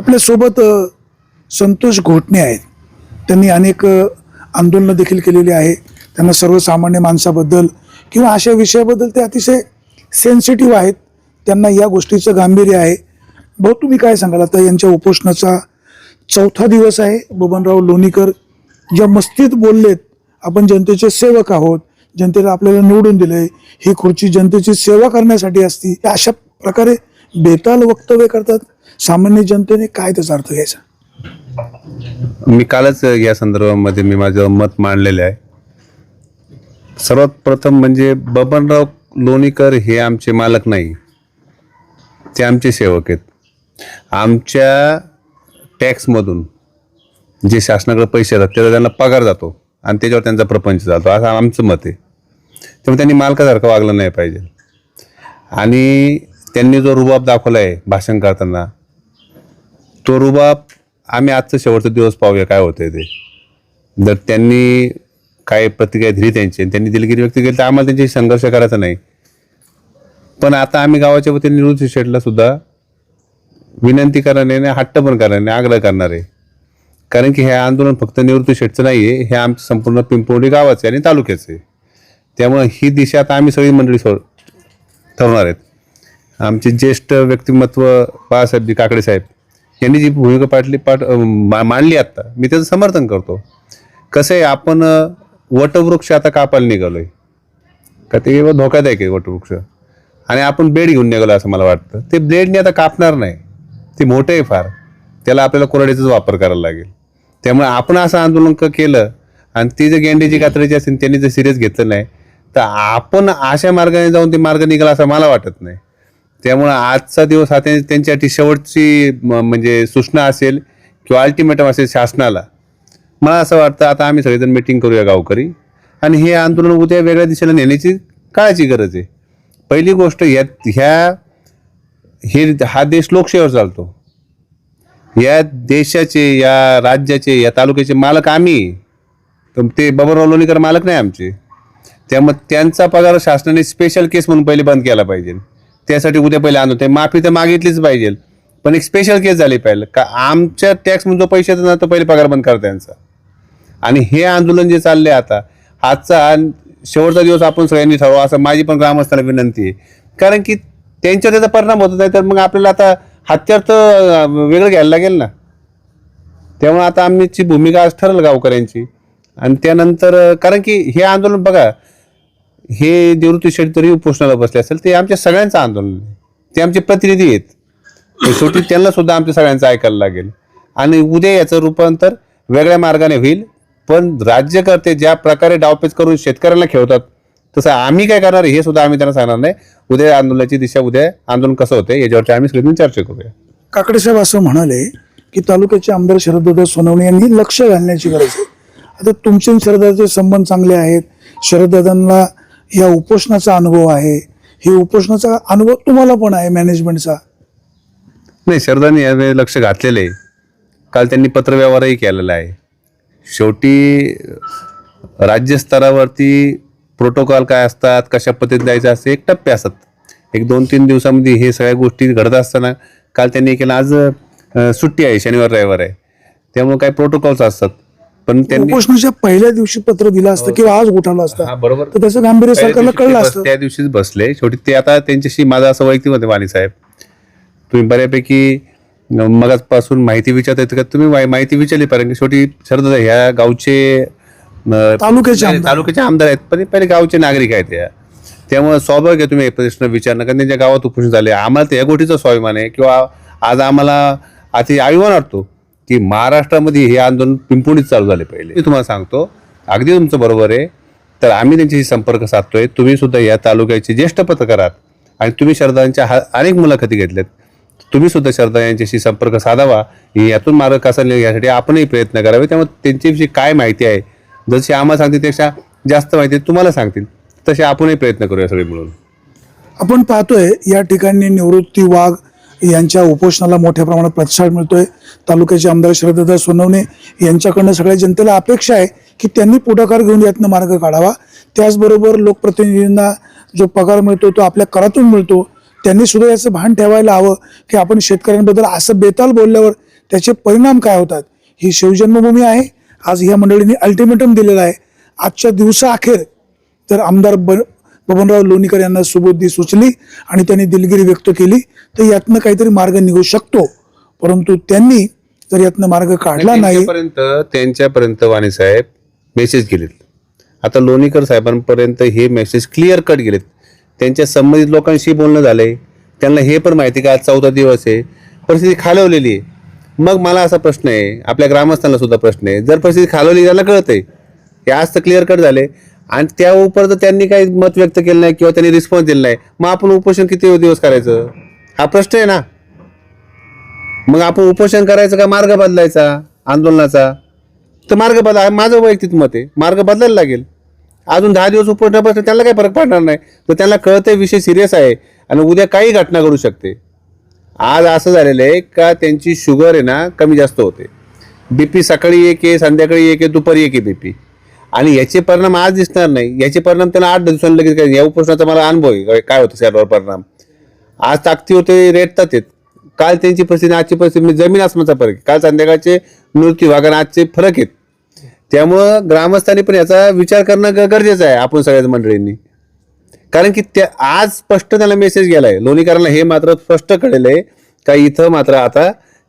आपल्यासोबत संतोष घोटणे आहेत. त्यांनी अनेक आंदोलनं देखील केलेली आहे. त्यांना सर्वसामान्य माणसाबद्दल किंवा अशा विषयाबद्दल ते अतिशय सेन्सिटिव्ह आहेत. त्यांना या गोष्टीचं गांभीर्य आहे. भाऊ तुम्ही काय सांगाल? आता यांच्या उपोषणाचा चौथा दिवस आहे. बबनराव लोणीकर ज्या मस्तीत बोललेत आपण जनतेचे सेवक आहोत. जनतेला आपल्याला निवडून दिलंय. ही खुर्ची जनतेची सेवा करण्यासाठी असती. अशा प्रकारे बेताल वक्तव्य करतात. सामान्य जनतेने काय त्याचा अर्थ घ्यायचा? मी कालच या संदर्भामध्ये मी माझं मत मांडलेलं आहे. सर्वात प्रथम म्हणजे बबनराव लोणीकर हे आमचे मालक नाही. ते आमचे सेवक आहेत. आमच्या टॅक्समधून जे शासनाकडे पैसे येतात त्याचा त्यांना पगार जातो आणि त्याच्यावर त्यांचा प्रपंच जातो. असं आमचं मत आहे. त्यामुळे त्यांनी मालकासारखं वागलं नाही पाहिजे. आणि त्यांनी जो रुबाब दाखवला आहे भाषण करताना तो रुबाब आम्ही आजचं शेवटचा दिवस पाहूया काय होतंय ते. जर त्यांनी काय प्रतिक्रिया दिली त्यांची आणि त्यांनी दिलगिरी व्यक्त केली तर आम्हाला त्यांच्याशी संघर्ष करायचा नाही. पण आता आम्ही गावाच्या वतीने निवृत्ती शेटला सुद्धा विनंती करणार नाही आणि हट्ट पण करणार नाही आग्रह करणार. आहे कारण की हे आंदोलन फक्त निवृत्ती शेटचं नाही आहे हे आमचं संपूर्ण पिंपवडी गावाचं आणि तालुक्याचं आहे. ही दिशा आता आम्ही सगळी मंडळी सो ठरवणार आहेत. आमचे ज्येष्ठ व्यक्तिमत्व बाळासाहेबजी काकडे साहेब यांनी जी भूमिका पाटली पाट मा- मांडली आत्ता मी त्याचं समर्थन करतो. कसं आहे आपण वटवृक्ष आता कापायला निघालो आहे का ते धोकादायक आहे वटवृक्ष? आणि आपण ब्लेड घेऊन निघालो असं मला वाटतं. ते ब्लेडने आता कापणार नाही. ते मोठं आहे फार. त्याला आपल्याला कोरड्याचाच वापर करायला लागेल. त्यामुळे आपण असं आंदोलन क- केलं आणि ती जर गेंडीची कातडीची असेल त्यांनी जर सिरियस घेतलं नाही तर आपण अशा मार्गाने जाऊन ते मार्ग निघाला असं मला वाटत नाही. त्यामुळं आजचा दिवस हा त्यांच्यासाठी शेवटची म्हणजे सूचना असेल किंवा अल्टिमेटम असेल शासनाला. मला असं वाटतं आता आम्ही सगळेजण मिटिंग करूया गावकरी. आणि हे आंदोलन उद्या वेगळ्या दिशेला नेण्याची काळाची गरज आहे. पहिली गोष्ट या ह्या हे हा देश लोकशाहीवर चालतो. या देशाचे या राज्याचे या तालुक्याचे मालक आम्ही. तर ते बबनराव लोणीकर मालक नाही आमचे. त्यामुळे त्यांचा पगार शासनाने स्पेशल केस म्हणून पहिले बंद केला पाहिजे. त्यासाठी उद्या पहिले आणून ते माफी तर मागितलीच पाहिजे. पण एक स्पेशल केस झाली पाहिजे का आमच्या टॅक्समधून जो पैसे येतो ना तो पहिले पगार बंद करता त्यांचा आणि हे आंदोलन जे चालले आता आजचा शेवटचा दिवस आपण सगळ्यांनी ठरवा असं माझी पण ग्रामस्थांना विनंती आहे. कारण की त्यांच्यावर त्याचा परिणाम होत नाही तर मग आपल्याला आता हत्यार तर वेगळं घ्यायला लागेल ना. त्यामुळे आता आमची भूमिका आज ठरल गावकऱ्यांची. आणि त्यानंतर कारण की हे आंदोलन बघा हे निवृत्ती शेठ जरी उपोषणाला बसले असेल ते आमच्या सगळ्यांचं आंदोलन आहे. ते आमचे प्रतिनिधी आहेत. शेवटी त्यांना सुद्धा आमच्या सगळ्यांचं ऐकायला लागेल. आणि उद्या याचं रूपांतर वेगळ्या मार्गाने होईल. पण राज्यकर्ते ज्या प्रकारे डावपेच करून शेतकऱ्यांना खेळतात तसं आम्ही काय करणार हे सुद्धा आम्ही त्यांना सांगणार नाही. उद्या आंदोलनाची दिशा उद्या आंदोलन कसं होते याच्यावरती आम्ही सगळ्यांनी चर्चा करूया. काकडे साहेब असं म्हणाले की तालुक्याचे आमदार शरद सोनवणे यांनी लक्ष घालण्याची गरज आहे. आता तुमचे शरदाचे संबंध चांगले आहेत. शरददादांना या उपोषणाचा अनुभव आहे. हे उपोषणाचा अनुभव तुम्हाला पण आहे मॅनेजमेंटचा नाही शरदांनी यावेळी लक्ष घातलेलं आहे काल त्यांनी पत्रव्यवहारही केलेला आहे. शेवटी राज्यस्तरावरती प्रोटोकॉल काय असतात कशा पद्धतीत द्यायचं असते एक टप्पे असतात. एक दोन तीन दिवसामध्ये हे सगळ्या गोष्टी घडत असताना काल त्यांनी केलं. आज सुट्टी आहे शनिवार रविवार आहे. त्यामुळे काही प्रोटोकॉल्स असतात. पण त्यांनी उपोषणाच्या पहिल्या दिवशी पत्र दिलं असतं किंवा आज उठालं हा असतं बरोबर. तर त्याचं गांभीर्य पहिल्या सरकारला दिवशी ते कळलं बस- असतं. त्या दिवशीच बसले. शेवटी ते आता त्यांच्याशी माझं असं वैयक्तिक आहे वाणी साहेब. तुम्ही बऱ्यापैकी मगाचपासून माहिती विचारता का तुम्ही मा- माहिती विचारली कारण शेवटी शरद ह्या गावचे अं, तालुक्याचे नाही, आमदार. तालुक्याचे आमदार आहेत पण पहिले गावचे नागरिक आहेत या. त्यामुळे स्वाभाविक आहे तुम्ही हे प्रश्न विचारणं कारण त्यांच्या गावात उपोषण झाले आम्हाला त्या गोष्टीचा स्वाभिमान आहे किंवा आज आम्हाला अति अभिमान वाटतो. की महाराष्ट्रामध्ये हे आंदोलन पिंपुणीत चालू झाले पहिले. मी तुम्हाला सांगतो अगदी तुमचं बरोबर आहे. तर आम्ही त्यांच्याशी संपर्क साधतोय. तुम्ही सुद्धा या तालुक्याचे ज्येष्ठ पत्रकार आहात आणि तुम्ही शरदांच्या हा अनेक मुलाखती घेतल्यात. तुम्ही सुद्धा शरदा यांच्याशी संपर्क साधावा. यातून मार्ग कसा निघेल यासाठी आपणही प्रयत्न करावे. त्यामुळे त्यांच्याविषयी काय माहिती आहे जशी आम्हाला सांगतील त्यापेक्षा जास्त माहिती तुम्हाला सांगतील. तसे आपणही प्रयत्न करूया सगळे मिळून. आपण पाहतोय या ठिकाणी निवृत्ती वाघ यांच्या उपोषणाला मोठ्या प्रमाणात प्रतिसाद मिळतोय. तालुक्याचे आमदार शरददा सोनवणे यांच्याकडनं सगळ्या जनतेला अपेक्षा आहे की त्यांनी पुढाकार घेऊन यातनं मार्ग काढावा. त्याचबरोबर लोकप्रतिनिधींना जो पगार मिळतो तो आपल्या करातून मिळतो. त्यांनी सुद्धा याचं भान ठेवायला हवं की आपण शेतकऱ्यांबद्दल असं बेताल बोलल्यावर त्याचे परिणाम काय होतात? ही शिवजन्मभूमी आहे. आज ह्या मंडळींनी अल्टिमेटम दिलेलं आहे. आजच्या दिवसाअखेर जर आमदार ब बबनराव लोणीकर यांना सुबुद्धी सुचली आणि त्यांनी दिलगिरी व्यक्त केली तर यातनं काहीतरी मार्ग निघू शकतो. परंतु त्यांनी जर यातनं मार्ग काढला नाही त्यांच्यापर्यंत वाणी साहेब मेसेज गेलेत. आता लोणीकर साहेबांपर्यंत हे मेसेज क्लिअर कट गेलेत. त्यांच्या संबंधित लोकांशी बोलणं झालंय. त्यांना हे पण माहिती का आज चौथा दिवस आहे. परिस्थिती खालवलेली आहे. मग मला असा प्रश्न आहे आपल्या ग्रामस्थांना सुद्धा प्रश्न आहे. जर परिस्थिती खालवली त्यांना कळत आहे हे आज तर क्लिअर कट झाले. आणि त्या उपर तर त्यांनी काही मत व्यक्त केलं नाही किंवा त्यांनी रिस्पॉन्स दिला नाही. मग आपण उपोषण किती दिवस करायचं? हा प्रश्न आहे ना. मग आपण उपोषण करायचं का मार्ग बदलायचा? आंदोलनाचा? तर मार्ग बदला. माझं वैयक्तिक मत आहे. मार्ग बदलायला लागेल. अजून दहा दिवस उपोषण बसलं त्याला काही फरक पडणार नाही. तर त्यांना कळतंय विषय सिरियस आहे आणि उद्या काही घटना घडू शकते. आज असं झालेलं आहे का त्यांची शुगर आहे ना कमी जास्त होते. बी पी सकाळी एक आहे संध्याकाळी एक आहे दुपारी एक आहे बीपी आणि याचे परिणाम आज दिसणार नाही. याचे परिणाम त्यांना आठ दिवसांनी लगेच काय या उपोषणाचा मला अनुभव आहे. काय होतं शरीरावर परिणाम? आज ताकदीवर ते रेटतात आहेत काल त्यांची परिस्थिती आजची परिस्थिती म्हणजे जमीन आसमानचा फरक आहे. काल संध्याकाळचे मृत्यू आणि आजचे फरक आहेत. त्यामुळं ग्रामस्थांनी पण याचा विचार करणं ग- गरजेचं आहे आपण सगळ्याच मंडळींनी. कारण की त्या आज स्पष्ट त्याला मेसेज गेला आहे लोणीकरांना हे मात्र स्पष्ट कळलं आहे का इथं मात्र आता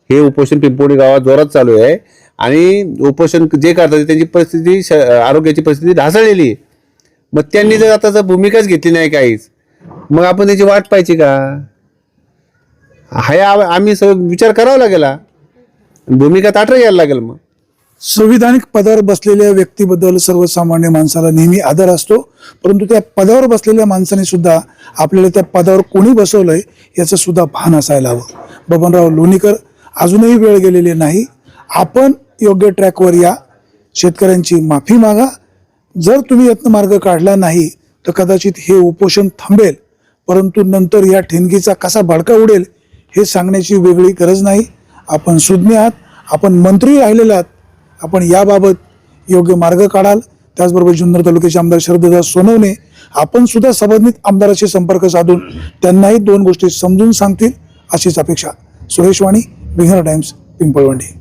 हे उपोषण पिंपोडी गावात जोरात चालू आहे. आणि उपोषण जे करतात त्यांची परिस्थिती श- आरोग्याची परिस्थिती ढासळलेली आहे. मग त्यांनी जर आता जर भूमिकाच घेतली नाही काहीच मग आपण त्याची वाट पाहिजे का? हा या- आम्ही सगळं विचार करावा लागेल हा. भूमिका ताटर यायला लागेल मग. संविधानिक पदावर बसलेल्या व्यक्तीबद्दल सर्वसामान्य माणसाला नेहमी आदर असतो परंतु त्या पदावर बसलेल्या माणसाने सुद्धा आपल्याला त्या पदावर कोणी बसवलंय याचं सुद्धा भान असायला हवं. बबनराव लोणीकर अजूनही वेळ गेलेली नाही. आपण योग्य ट्रॅकवर या. शेतकऱ्यांची माफी मागा. जर तुम्ही यत्न मार्ग काढला नाही तर कदाचित हे उपोषण थांबेल. परंतु नंतर या ठिणगीचा कसा भडका उडेल हे सांगण्याची वेगळी गरज नाही. आपण सुज्ञ आहात. आपण मंत्री राहिलेले आहात. आपण याबाबत योग्य मार्ग काढाल. त्याचबरोबर जुन्नर तालुक्याचे आमदार शरददास सोनवणे आपण सुद्धा संबंधित आमदाराशी संपर्क साधून त्यांनाही दोन गोष्टी समजून सांगतील अशीच अपेक्षा. सुरेश वाणी विघ्नर टाइम्स पिंपळवंडी.